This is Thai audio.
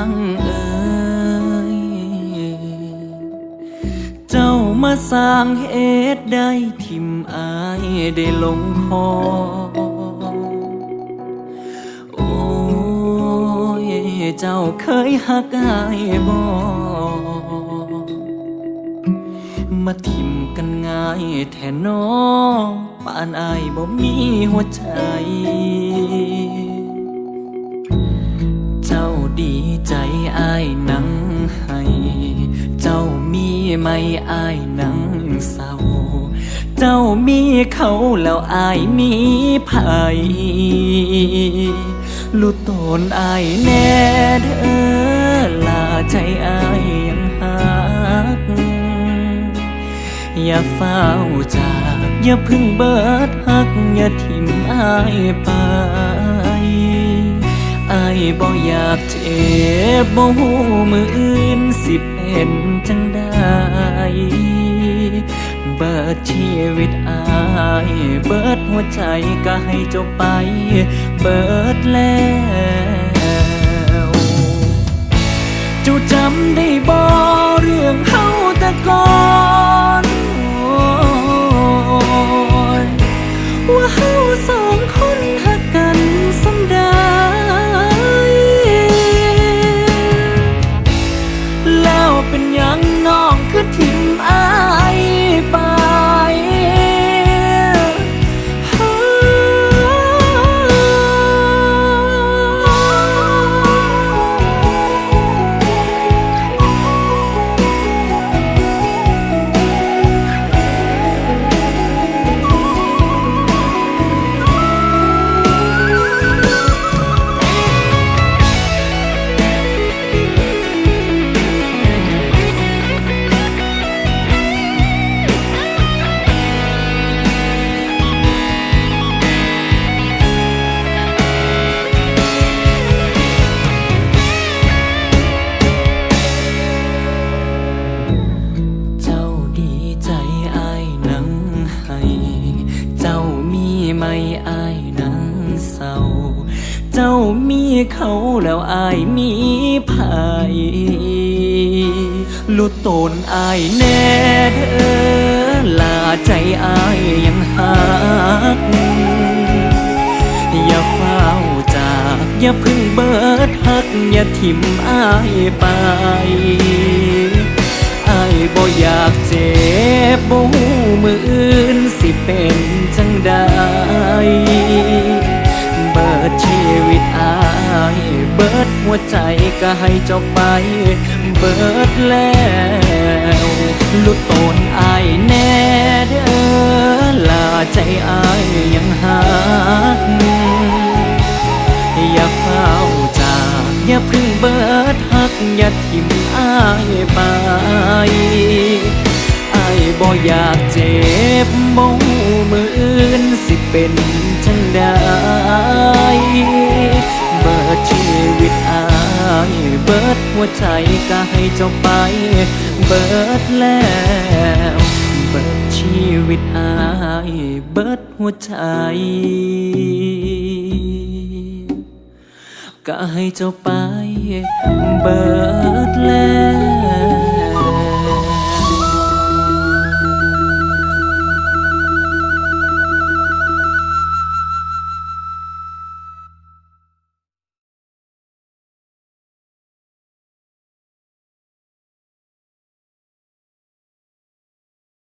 างเอ่ยเจ้ามาสร้างเหตุได้ทิมอายได้ลงคอ โอ้ย เจ้าเคยหักอายบ่มาทิมกันง่ายแทนน้อปานอายบ่มีหัวใจ ใจอายนังให้ เจ้ามีไหมอายนังเศร้า เจ้ามีเขาแล้วอายมีภัยรู้ตนอายแน่เด้อลาใจอายยังหัก อย่าเฝ้าจาก อย่าพึ่งเบิดหัก อย่าทิมอายไป บ่อยากเจ็บบ่หูมืออื่นสิเป็นจังได้เบิดชีวิตอายเบิดหัวใจก็ให้เจ้าไป เบิดแล้ว มีเขาแล้วอายมีภัยลุดตนอายแน่เด้อลาใจอายยังหัก อย่าเฝ้าจาก อย่าพึ่งเบิดหัก อย่าทิมอายไปอายบ่อยากเจ็บบ่หูมืออื่นสิเป็นจังใดเบิด ชีวิตอายเบิดหัวใจก็ให้เจ้าไป เบิดแล้วลุดตนอายแน่เด้อลาใจอายยังหักอย่าเฝ้าจากอย่าพึ่งเบิดหักอย่าทิมอายไปอายบ่อยากเจ็บบ่หูมืออื่นสิเป็นจังใด ดหัวใจก็ให้เจ้าไป เบิดแล้ว เบิดชีวิตอาย เบิดหัวใจ ก็ให้เจ้าไป เบิดแล้ว